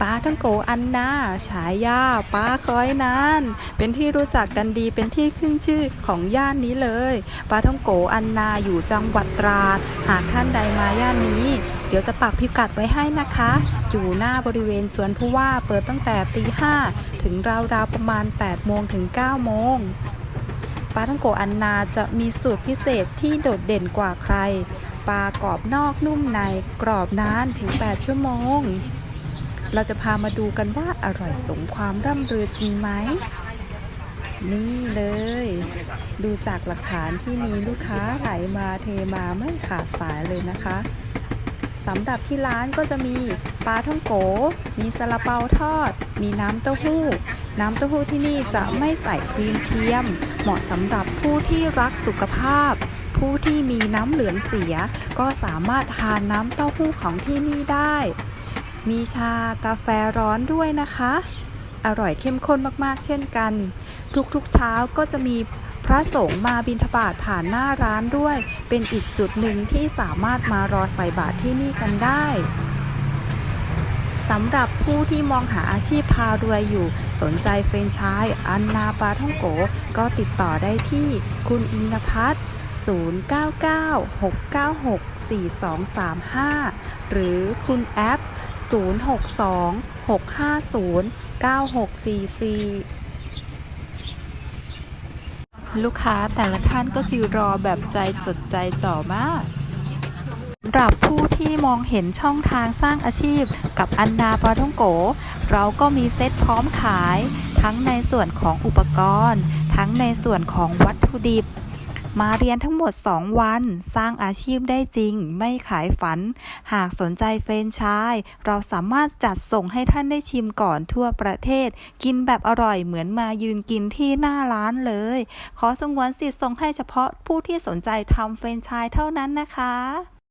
ปลาทั้งโกอันนาฉายาปลาคอยนานเป็นที่รู้จักกันดีเป็นที่ขึ้นชื่อของย่านนี้เลยปลาท่องโกอันนาอยู่จังหวัดตราดหากท่านใดมาย่านนี้ เดี๋ยวจะปักพิกัดไว้ให้นะคะ อยู่หน้าบริเวณจวนผู้ว่าเปิดตั้งแต่ตีห้าถึงราวๆประมาณ 8 โมงถึง 9 โมงปลาท่องโกอันนาจะมีสูตรพิเศษที่โดดเด่นกว่าใครปลากรอบนอกนุ่มในกรอบนานถึง 8 ชั่วโมง เราจะพามาดูกันว่าอร่อยสมความร่ำเรือจริงไหม นี่เลย ดูจากหลักฐานที่มีลูกค้าไหลมาเทมาไม่ขาดสายเลยนะคะสำหรับที่ร้านก็จะมีปลาท่องโก มีซาลาเปาทอด มีน้ำเต้าหู้ น้ำเต้าหู้ที่นี่จะไม่ใส่ครีมเทียม เหมาะสำหรับผู้ที่รักสุขภาพ ผู้ที่มีน้ำเหลืองเสีย ก็สามารถทานน้ำเต้าหู้ของที่นี่ได้ มีชากาแฟร้อนด้วยนะคะ อร่อยเข้มข้นมากๆ เช่นกัน ทุกๆเช้าก็จะมีพระสงฆ์มาบิณฑบาตผ่านหน้าร้านด้วย เป็นอีกจุดหนึ่งที่สามารถมารอใส่บาตรที่นี่กันได้สำหรับผู้ที่มองหาอาชีพพารวยอยู่ สนใจเฟรนไชายอันนาปาท่องโก ก็ติดต่อได้ที่คุณอิงนพัฒน์0996964235 หรือคุณแอป 062-650-9644 ลูกค้าแต่ละท่านก็คือรอแบบใจจดใจจ่อมากสำหรับผู้ที่มองเห็นช่องทางสร้างอาชีพกับอันนาปาท่องโก เราก็มีเซ็ตพร้อมขาย ทั้งในส่วนของอุปกรณ์ ทั้งในส่วนของวัตถุดิบ มาเรียนทั้งหมด 2 วัน สร้างอาชีพได้จริง ไม่ขายฝัน หากสนใจเฟรนไชาย เราสามารถจัดส่งให้ท่านได้ชิมก่อนทั่วประเทศ กินแบบอร่อยเหมือนมายืนกินที่หน้าร้านเลย ขอสงวนสิทธิ์ส่งให้เฉพาะผู้ที่สนใจทำเฟรนไชายเท่านั้นนะคะ